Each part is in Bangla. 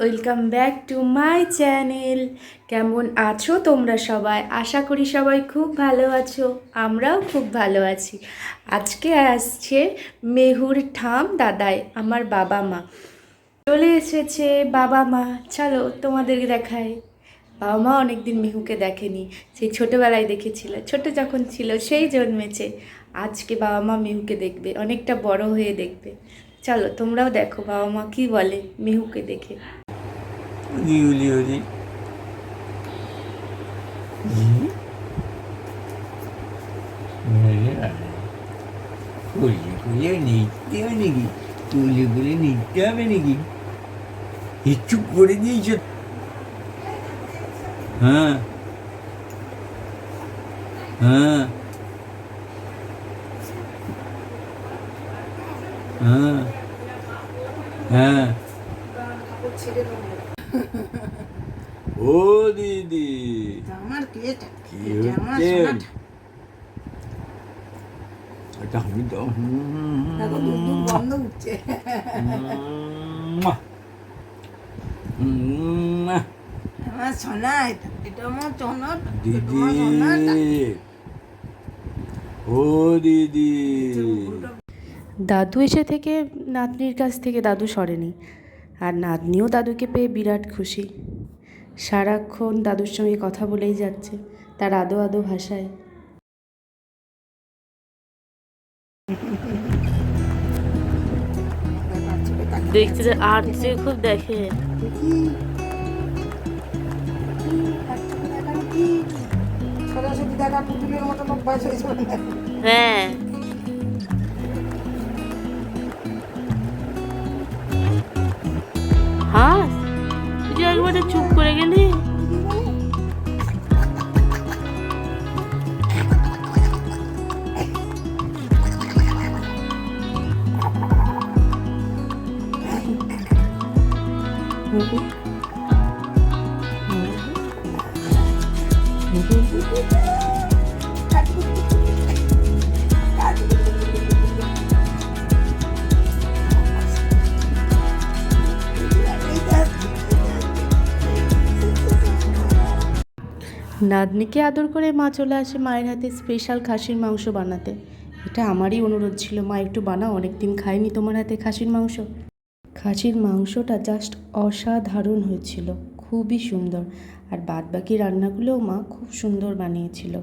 Welcome back to my channel. কেমন আছো তোমরা সবাই? আশা করি সবাই খুব ভালো আছো, আমরাও খুব ভালো আছি। আজকে আসছে মেহুর ঠাম দাদাই, আমার বাবা মা। চলে এসেছে বাবা মা। চলো তোমাদেরকে দেখাই। বাবা মা অনেকদিন মেহুকে দেখেনি, সেই ছোটোবেলায় দেখেছিল। ছোট যখন ছিল, সেই জন্মেছে। আজকে বাবা মা মেহুকে দেখবে, অনেকটা বড় হয়ে দেখবে। চলো তোমরাও দেখো বাবা মা কি বলে মেহুকে দেখে। কুলি কুলি নিতে হবে নাকি কুলি কুলি নিতে হবে নাকি কিচ্ছু করে দিয়েছ হ্যাঁ হ্যাঁ হ্যাঁ হ্যাঁ ও দিদি। আমার কে এটা? কি হচ্ছে? এটা আমি তো দেখো দুধ দুধ গন্ধ উঠছে। আমার সোনা এটা এটা আমার সোনা দিদি। ও দিদি। দাদু এসে থেকে নাতনির কাছ থেকে দাদু সরেনি। আর নাতনিও দাদুকে পেয়ে বিরাট খুশি। সারাক্ষণ দাদুর সঙ্গে কথা বলেই যাচ্ছে তার আদো আদো ভাষায়। দেখতে যে আর যে খুব দেখে। দেখি। হাস তুই যে একবারে চুপ করে গেলি কি নাতনিকে আদর করে মা চলে আসে মায়ের হাতে স্পেশাল খাসির মাংস বানাতে। এটা আমারই অনুরোধ ছিল, মা, একটু বানাও অনেক দিন খাইনি তোমার হাতে খাসির মাংস। খাসির মাংসটা জাস্ট অসাধারণ হয়েছিল, খুবই সুন্দর। আর বাদবাকি রান্নাগুলোও মা খুব সুন্দর বানিয়েছিল।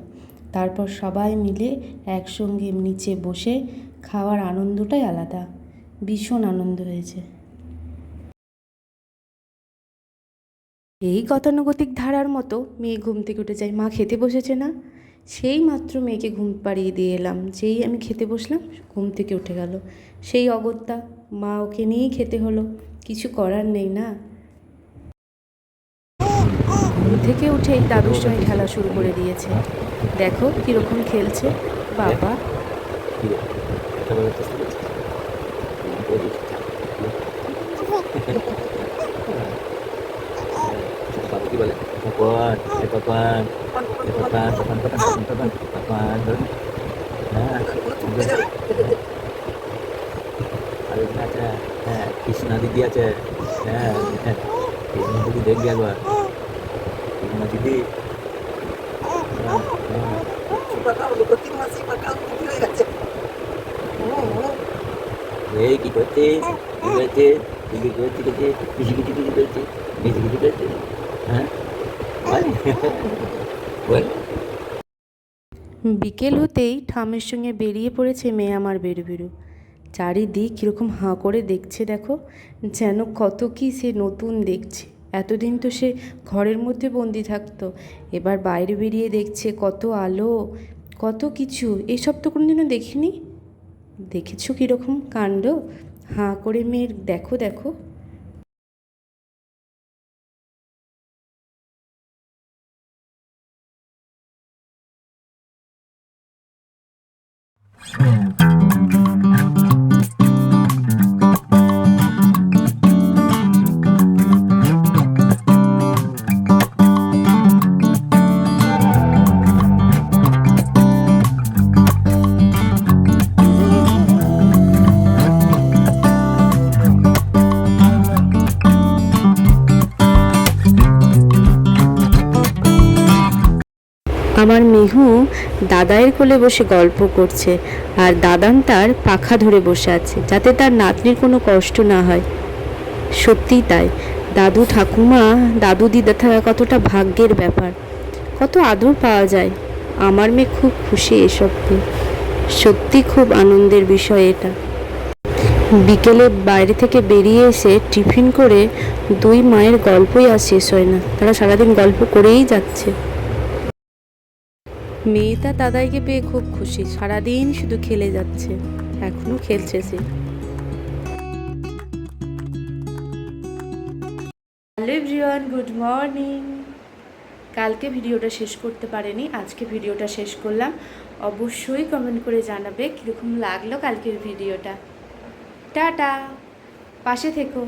তারপর সবাই মিলে একসঙ্গে নিচে বসে খাওয়ার আনন্দটাই আলাদা। ভীষণ আনন্দ হয়েছে। এই গতানুগতিক ধারার মতো মেয়ে ঘুম থেকে উঠে যায়। মা খেতে বসেছে না? সেই মাত্র মেয়েকে ঘুম পাড়িয়ে দিয়ে এলাম। যেই আমি খেতে বসলাম ঘুম থেকে উঠে গেল। সেই অগত্যা মা ওকে নিয়েই খেতে হলো। কিছু করার নেই না? ঘুম থেকে উঠেই দাদুর সঙ্গে খেলা শুরু করে দিয়েছে। দেখো কীরকম খেলছে। বাবা। কি বলে পাপান এ পাপান এ পাপান পাপান পাপান পাপান পাপান ধরুন হ্যাঁ আর এখানে আছে হ্যাঁ কৃষ্ণা দিদি আছে হ্যাঁ হ্যাঁ কৃষ্ণা দিদি দেখবি একবার কৃষ্ণা দিদি হ্যাঁ, হ্যাঁ। পাকাও, লুকোতি মাসি পাকাও, পুতুল হয়ে গেছে। ও, ও, এই কি করছিস কি করছিস বিকেল হতেই ঠামের সঙ্গে বেরিয়ে পড়েছে মেয়ে আমার বেরু বেরু চারিদিক কীরকম হাঁ করে দেখছে দেখো, যেন কত কি সে নতুন দেখছে। এতদিন তো সে ঘরের মধ্যে বন্দি থাকতো, এবার বাইরে বেরিয়ে দেখছে কত আলো, কত কিছু। এসব তো কোনোদিনও দেখিনি। দেখেছ কীরকম কাণ্ড? হাঁ করে মেয়ের দেখো দেখো। Boom. আমার মেহু দাদায়ের কোলে বসে গল্প করছে আর দাদান তার পাখা ধরে বসে আছে যাতে তার নাতনির কোনো কষ্ট না হয়। সত্যিই তাই। দাদু ঠাকুমা, দাদু দিদা থাকা কতটা ভাগ্যের ব্যাপার। কত আদর পাওয়া যায়। আমার মেয়ে খুব খুশি এসব সত্যি খুব আনন্দের বিষয় এটা। বিকেলে বাইরে থেকে বেরিয়ে এসে টিফিন করে দুই মায়ের গল্পই আর শেষ হয় না। তারা সারাদিন গল্প করেই যাচ্ছে। মেয়েটা দাদাইকে পেয়ে খুব খুশি। সারাদিন শুধু খেলে যাচ্ছে। এখনও খেলছে সে। Good morning. কালকে ভিডিওটা শেষ করতে পারেনি, আজকে ভিডিওটা শেষ করলাম। অবশ্যই কমেন্ট করে জানাবে কীরকম লাগল কালকের ভিডিওটা। টাটা, পাশে থেকো।